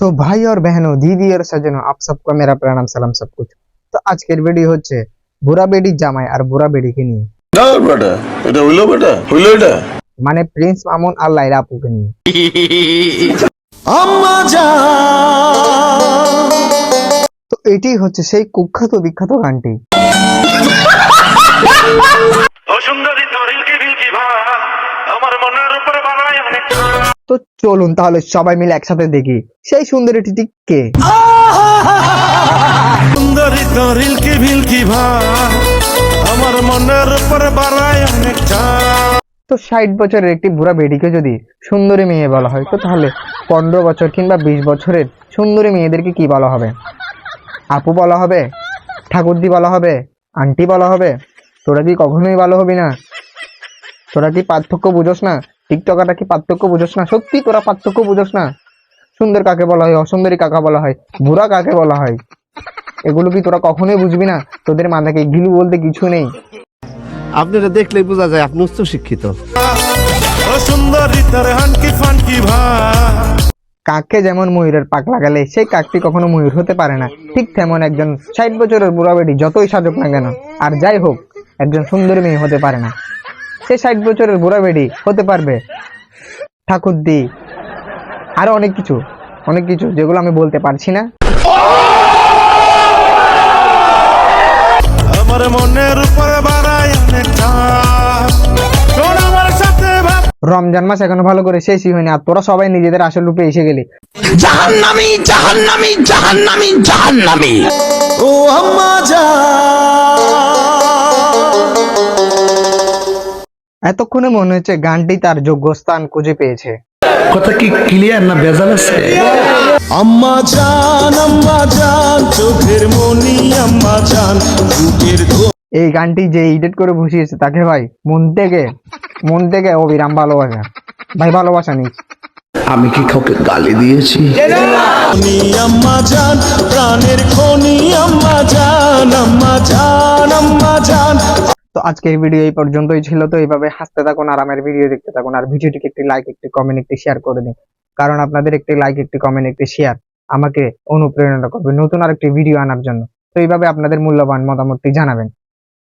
तो भाई और बहनों दीदी और सजनों आप सबको मेरा प्रणाम सलाम सब कुछ তো আজকের ভিডিও হচ্ছে বুড়া বেডির জামাই আর বুড়া বেডিকে নিয়ে না বেটা এটা হইলো বেটা হইলো এটা মানে প্রিন্স মামুন আর লাইলা আপুকে নিয়ে তো এটি হচ্ছে সেই কুখ্যাত বিখ্যাত গানটি তো চলুন তাহলে সবাই মিলে একসাথে দেখি। সেই সুন্দরীটি কে? সুন্দরী তরিলকি বিলকি ভা আমার মনের উপর বানায় অনেক তো ষাট বছরের একটি বুড়া বেডিকে যদি সুন্দরী মেয়ে বলা হয় তো তাহলে পনেরো বছর কিংবা বিশ বছরের সুন্দরী মেয়েদেরকে কি বলা হবে? আপু বলা হবে? ঠাকুরদি বলা হবে? আন্টি বলা হবে? তোরা কি কখনোই ভালো হবি না? তোরা কি পার্থক্য বুঝোস না? টিকটকারটা কি পার্থক্য বুঝোস না? সত্যি তোরা পার্থক্য বুঝোস না? সুন্দর কাকে বলা হয় অসুন্দরী কাকা বলা হয় বুড়া কাকে বলা হয়? এগুলো কি তোরা কখনোই বুঝবি না? তোদের মাথাকে গিলু বলতে কিছু নেই? আপনারা দেখলেই বোঝা যায় আপনি উচ্চ শিক্ষিত। কাককে যেমন ময়ূরের পাক লাগালে সেই কাকটি কখনো ময়ূর হতে পারে না। ঠিক তেমন একজন ষাট বছরের বুড়া বেটি যতই সাজুক না কেন আর যাই হোক একজন সুন্দরী মেয়ে হতে পারে না। সে ষাট বছরের বুড়া বেটি হতে পারবে। ঠাকুরদি। আরও অনেক কিছু অনেক কিছু যেগুলো আমি বলতে পারছি না। আমার মনের উপর রমজান মাস এখনও ভালো করে শেষই হয়নি আর তোরা সবাই নিজেদের আসল রূপে এসে গেলি। জাহান্নামি জাহান্নামি জাহান্নামি জাহান্নামি। ও আম্মা যা। এতক্ষণে মনে হচ্ছে গানটি তার যোগ্য স্থান খুঁজে পেয়েছে। কথা কি ক্লিয়ার না ভেজাল আছে? আম্মা জান আম্মা জান চোখের মনি আম্মা জান বুকের এই গানটি যে এডিট করে বসিয়েছে তাকে ভাই মন থেকে মন থেকে অবিরাম ভালোবাসা। ভাই ভালোবাসা নেই। আমি কি কাউকে গালি দিয়েছি? খনি আম্মা জান প্রাণের খনি আম্মা জান আম্মা জান আম্মা জান আজকের ভিডিও এই পর্যন্তই ছিল। তো এইভাবে হাসতে থাকুন আর আমার ভিডিও দেখতে থাকুন, আর ভিডিওটিকে একটি লাইক একটি কমেন্ট একটি শেয়ার করে দিন। কারণ আপনাদের একটি লাইক একটি কমেন্ট একটি শেয়ার আমাকে অনুপ্রেরণা করবে নতুন আরেকটি ভিডিও আনার জন্য। তো এইভাবে আপনাদের মূল্যবান মতামতটি জানাবেন।